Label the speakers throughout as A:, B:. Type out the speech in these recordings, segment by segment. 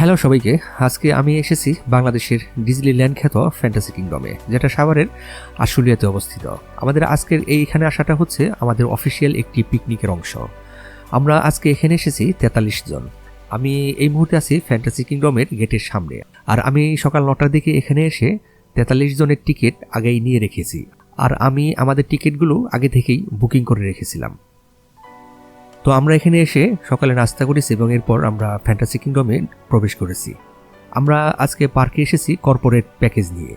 A: Hello সবাইকে, আজকে আমি এসেছি বাংলাদেশের ডিজনিল্যান্ড খ্যাত ফ্যান্টাসি কিংডমে, যেটা সাভারের আশুলিয়াতে অবস্থিত। আমাদের আজকের এইখানে আসাটা হচ্ছে আমাদের অফিসিয়াল একটি পিকনিকের অংশ। আমরা আজকে এখানে এসেছি তেতাল্লিশ জন। আমি এই মুহূর্তে আছি ফ্যান্টাসি কিংডমের গেটের সামনে। আর আমি সকাল নটার দিকে এখানে এসে তেতাল্লিশ জনের টিকিট আগেই নিয়ে রেখেছি। আর আমি, আমাদের টিকিটগুলো আগে থেকেই বুকিং করে রেখেছিলাম। তো আমরা এখানে এসে সকালে নাস্তা করেছি এবং এরপর আমরা ফ্যান্টাসি কিংডমে প্রবেশ করেছি। আমরা আজকে পার্কে এসেছি কর্পোরেট প্যাকেজ নিয়ে।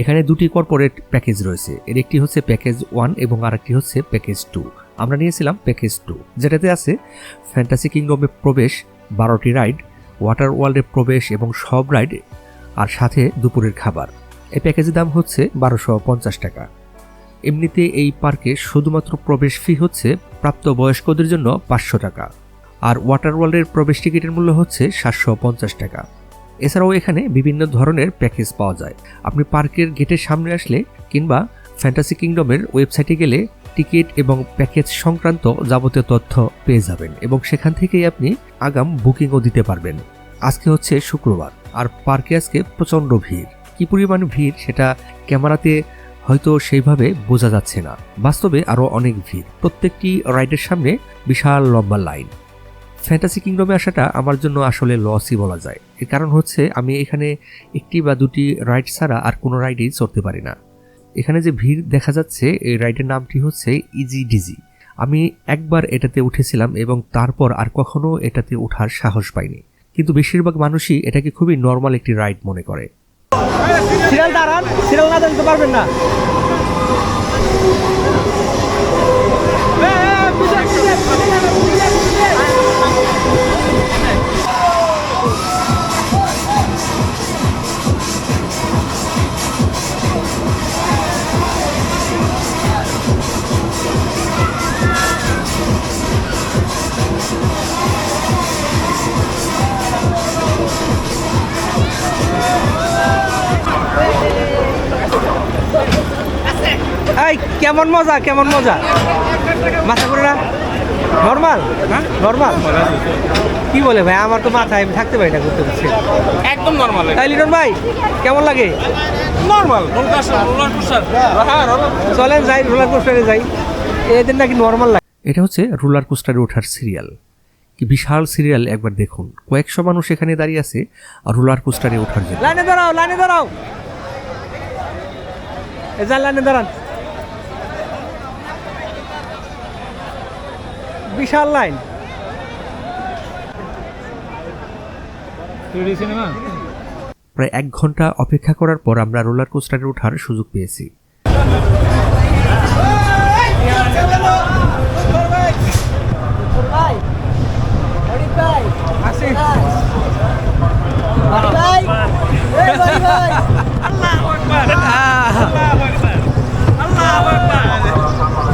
A: এখানে দুটি কর্পোরেট প্যাকেজ রয়েছে। এর একটি হচ্ছে প্যাকেজ ওয়ান এবং আরেকটি হচ্ছে প্যাকেজ টু আমরা নিয়েছিলাম প্যাকেজ টু যেটাতে আছে ফ্যান্টাসি কিংডমে প্রবেশ, বারোটি রাইড ওয়াটার ওয়ার্ল্ডে প্রবেশ এবং সব রাইড আর সাথে দুপুরের খাবার। এই প্যাকেজের দাম হচ্ছে বারোশো পঞ্চাশ টাকা। এমনিতে এই পার্কে শুধুমাত্র প্রবেশ ফি হচ্ছে প্রাপ্তবয়স্কদের জন্য পাঁচশো টাকা, আর ওয়াটার ওয়ার্ল্ডের প্রবেশ টিকিটের মূল্য হচ্ছে সাতশো পঞ্চাশ টাকা। এছাড়াও এখানে বিভিন্ন ধরনের প্যাকেজ পাওয়া যায়। আপনি পার্কের গেটের সামনে আসলে কিংবা ফ্যান্টাসি কিংডমের ওয়েবসাইটে গেলে টিকিট এবং প্যাকেজ সংক্রান্ত যাবতীয় তথ্য পেয়ে যাবেন এবং সেখান থেকেই আপনি আগাম বুকিংও দিতে পারবেন। আজকে হচ্ছে শুক্রবার, আর পার্কে আজকে প্রচণ্ড ভিড়। কি পরিমাণ ভিড় সেটা ক্যামেরাতে হয়তো সেইভাবে বোঝা যাচ্ছে না। বাস্তবে আরও অনেক ভিড়। প্রত্যেকটি রাইডের সামনে বিশাল লম্বা লাইন। ফ্যান্টাসি কিংডমে আসাটা আমার জন্য আসলে লসই বলা যায়। এর কারণ হচ্ছে আমি এখানে একটি বা দুটি রাইড ছাড়া আর কোনো রাইডেই চড়তে পারি না। এখানে যে ভিড় দেখা যাচ্ছে, এই রাইডের নামটি হচ্ছে ইজি ডিজি আমি একবার এটাতে উঠেছিলাম এবং তারপর আর কখনো এটাতে ওঠার সাহস পাইনি। কিন্তু বেশিরভাগ মানুষই এটাকে খুবই নর্মাল একটি রাইড মনে করে।
B: সিরিয়াল দাঁড়ান সিরিয়াল না দিতে পারবেন না। এই কেমন মজা কেমন মজা? মাথা করে না? নর্মাল নর্মাল কি বলে ভাই আমার তো মাথায় আমি থাকতে পারি না করতে পারছি
C: একদম নর্মাল
B: তাই লিটন ভাই কেমন লাগে?
C: নর্মাল হ্যাঁ
B: চলেন যাই রোলার কোস্টারে যাই। এদের নাকি নর্মাল লাগে।
A: এটা হচ্ছে রোলার কোস্টারে ওঠার সিরিয়াল কি বিশাল সিরিয়াল একবার দেখুন। কয়েকশো মানুষ এখানে দাঁড়িয়ে আছে আর রোলার কোস্টারে ওঠার জন্য।
B: লাইনে দাঁড়াও লাইনে দাঁড়াও। এ যান লাইনে দাঁড়ান। বিশাল লাইন।
C: সিনেমা?
A: প্রায় এক ঘণ্টা অপেক্ষা করার পর আমরা রোলার কোস্টারে ওঠার সুযোগ পেয়েছি।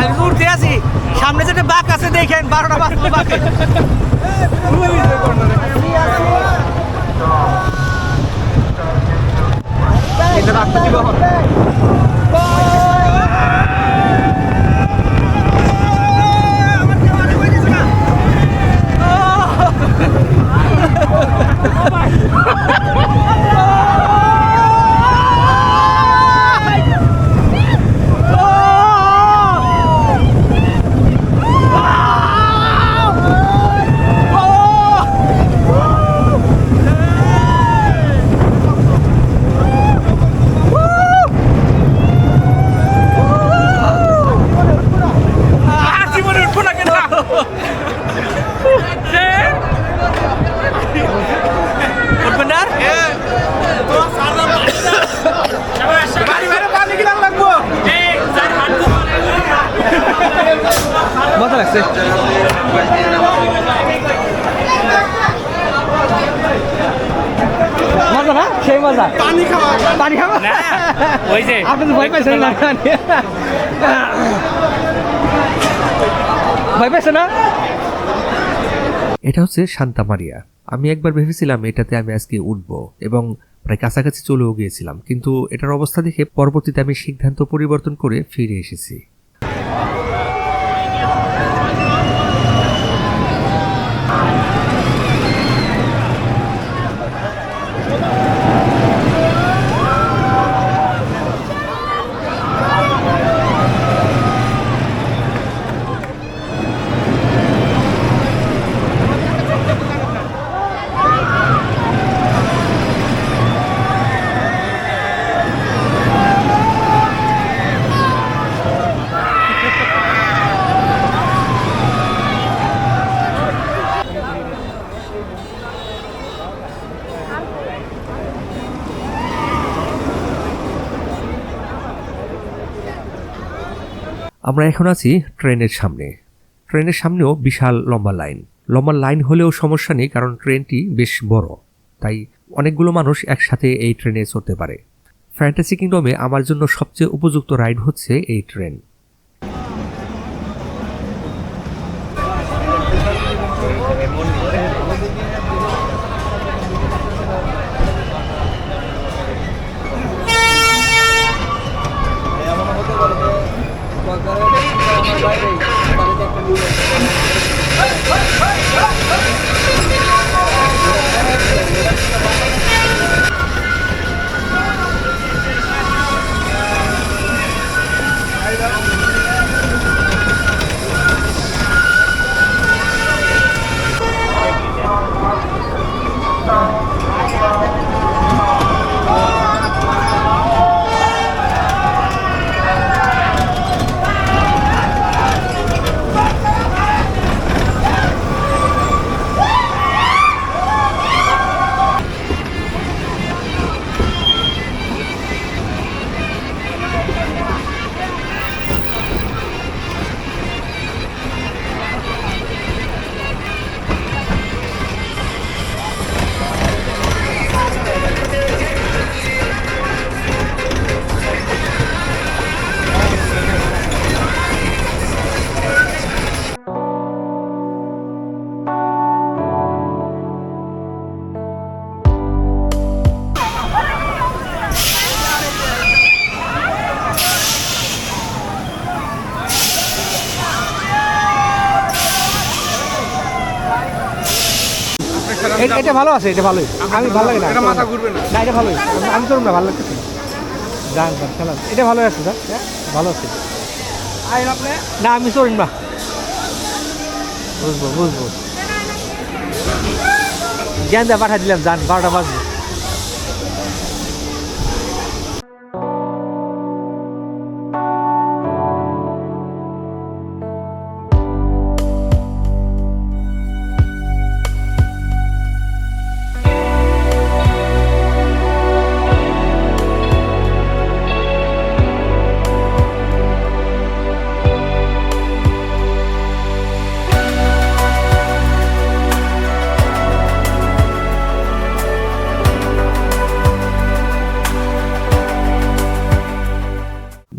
B: আমি উঠতে আছি সামনে যেটা বাঘ আছে দেখেন বারোটা বাঘ বাঘে এটা রাখতে দিব এখন।
C: আর জীবনে উঠবো না কেন
B: উঠবেন না আর?
C: বাড়ি বাইরে পানি কিনা লাগবো
B: মজা লাগছে মজা না? সেই মজা।
C: পানি খাওয়া।
B: পানি খাব
C: ওই যে
B: আপনি তো ভয় পাইছেন না? ভয় পাইছে না?
A: এটা হচ্ছে শান্তা মারিয়া। আমি একবার ভেবেছিলাম এটাতে আমি আজকে উঠবো এবং প্রায় কাছাকাছি চলেও গিয়েছিলাম। কিন্তু এটার অবস্থা দেখে পরবর্তীতে আমি সিদ্ধান্ত পরিবর্তন করে ফিরে এসেছি। আমরা এখন আছি ট্রেনের সামনে। ট্রেনের সামনেও বিশাল লম্বা লাইন। লম্বা লাইন হলেও সমস্যা নেই, কারণ ট্রেনটি বেশ বড়। তাই অনেকগুলো মানুষ একসাথে এই ট্রেনে চড়তে পারে। ফ্যান্টাসি কিংডমে আমার জন্য সবচেয়ে উপযুক্ত রাইড হচ্ছে এই ট্রেন।
B: এটা ভালো আছে এটা ভালোই। আমি ভালো লাগে না
C: এটা মাথা ঘুরবে না।
B: এটা ভালোই। আমি- আমি চলুন না ভালো লাগতেছে যান যান খেলা এটা ভালো আছে স্যার। ভালো আছে। না আমি চলুন না। বুঝব বুঝব। জ্ঞান দিয়ে পাঠা দিলাম যান বারোটা বাজবে।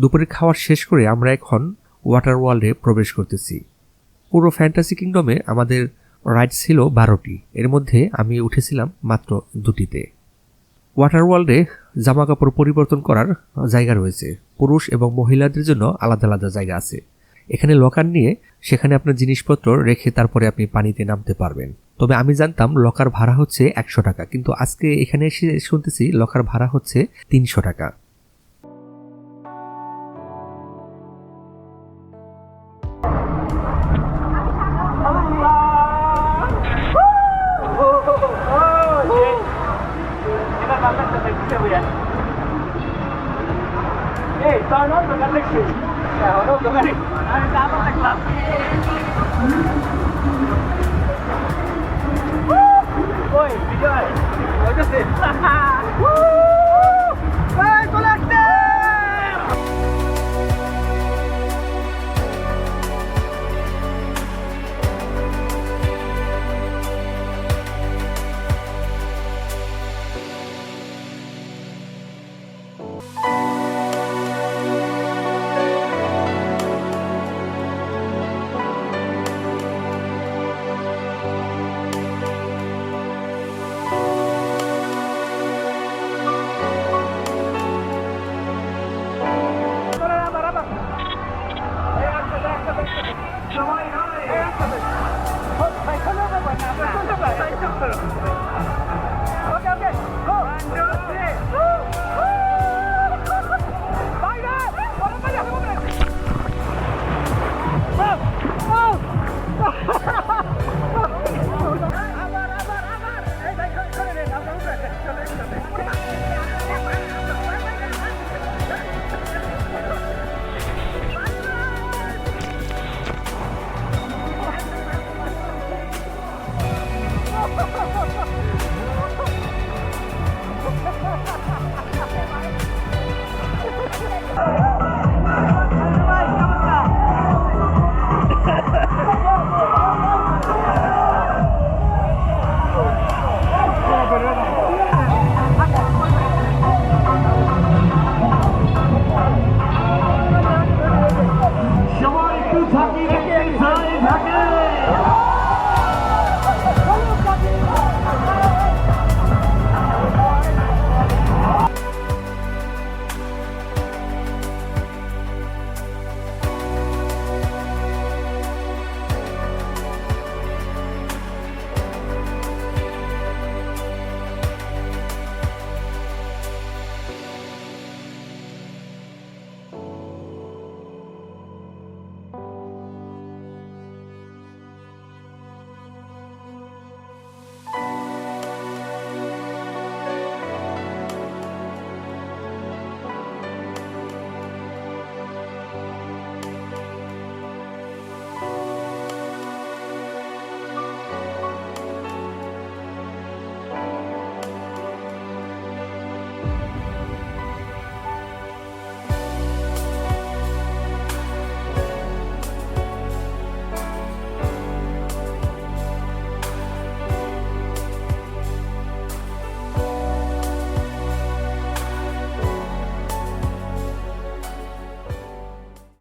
A: দুপুরের খাওয়ার শেষ করে আমরা এখন ওয়াটার ওয়ার্ল্ডে প্রবেশ করতেছি। পুরো ফ্যান্টাসি কিংডমে আমাদের রাইড ছিল বারোটি। এর মধ্যে আমি উঠেছিলাম মাত্র দুটিতে। ওয়াটার ওয়ার্ল্ডে জামা কাপড় পরিবর্তন করার জায়গা রয়েছে। পুরুষ এবং মহিলাদের জন্য আলাদা আলাদা জায়গা আছে। এখানে লকার নিয়ে সেখানে আপনার জিনিসপত্র রেখে তারপরে আপনি পানিতে নামতে পারবেন। তবে আমি জানতাম লকার ভাড়া হচ্ছে একশো টাকা, কিন্তু আজকে এখানে এসে শুনতেছি লকার ভাড়া হচ্ছে তিনশো টাকা। Thank you.